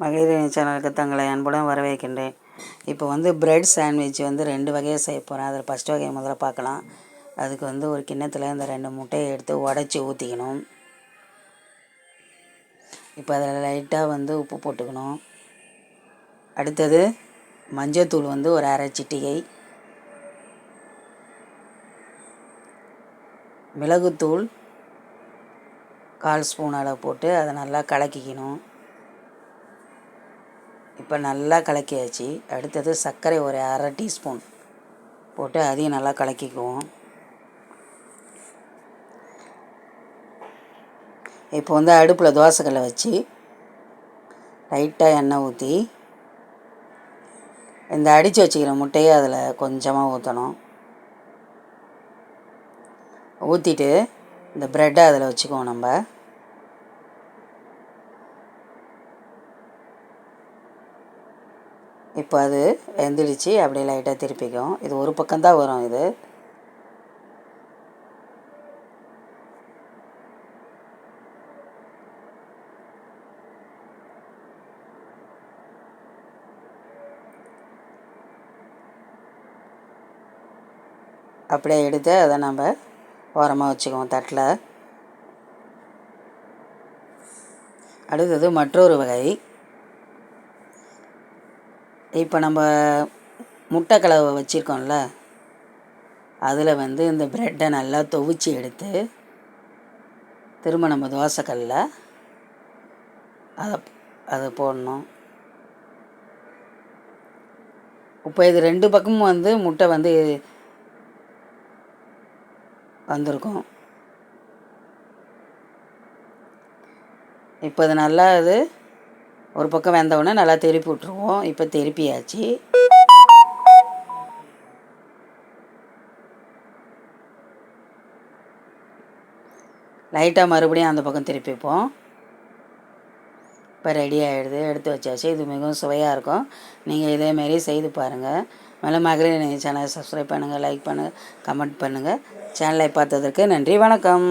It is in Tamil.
மகளிர் சேனலுக்கு தங்களை அன்புடன் வரவேற்கின்றேன். இப்போ வந்து பிரெட் சாண்ட்விச் வந்து ரெண்டு வகையாக செய்ய போகிறேன் அதில் ஃபஸ்ட் வகையை முதல்ல பார்க்கலாம். அதுக்கு வந்து ஒரு கிண்ணத்தில் இந்த ரெண்டு முட்டையை எடுத்து உடச்சி ஊற்றிக்கணும் இப்போ அதில் லைட்டாக வந்து உப்பு போட்டுக்கணும். அடுத்தது மஞ்சத்தூள் வந்து ஒரு அரை சிட்டிகை. மிளகுத்தூள் கால் ஸ்பூன் அளவு போட்டு அதை நல்லா கலக்கிக்கணும். இப்போ நல்லா கலக்கியாச்சு. அடுத்தது சர்க்கரை ஒரு அரை டீஸ்பூன் போட்டு அதையும் நல்லா கலக்கிக்குவோம். இப்போ வந்து அடுப்பில் தோசைக்கல்லை வச்சு லைட்டாக எண்ணெய் ஊற்றி இந்த அடித்து வச்சுக்கிற முட்டையை அதில் கொஞ்சமாக ஊற்றணும் ஊற்றிட்டு இந்த ப்ரெட்டை அதில் வச்சுக்குவோம் நம்ம. இப்போ அது வெந்துடுச்சு அப்படியே லைட்டாக திருப்பிக்கும். இது ஒரு பக்கம்தான் வரும் இது. அப்படியே எடுத்து அதை நம்ம ஓரமாக வச்சுக்குவோம் தட்டில். அடுத்தது மற்றொரு வகை. இப்போ நம்ம முட்டை கலவை வச்சுருக்கோம்ல அதில் வந்து இந்த ப்ரெட்டை நல்லா துவிச்சி எடுத்து திரும்ப நம்ம தோசைக்கல்லில் அதை அதை போடணும். இப்போ இது ரெண்டு பக்கமும் வந்து முட்டை வந்து வந்திருக்கும். இப்போ இது நல்லா இது ஒரு பக்கம் வெந்தவுடனே நல்லா திருப்பி விட்ருவோம் இப்போ திருப்பியாச்சு. லைட்டாக மறுபடியும் அந்த பக்கம் திருப்பிப்போம் இப்போ ரெடி ஆகிடுது எடுத்து வச்சாச்சு. இது மிகவும் சுவையாக இருக்கும். நீங்கள் இதேமாரி செய்து பாருங்கள் மேலே மகளிர் சேனலை சப்ஸ்கிரைப் பண்ணுங்கள் லைக் பண்ணுங்கள் கமெண்ட் பண்ணுங்கள் சேனலை பார்த்ததற்கு நன்றி. வணக்கம்.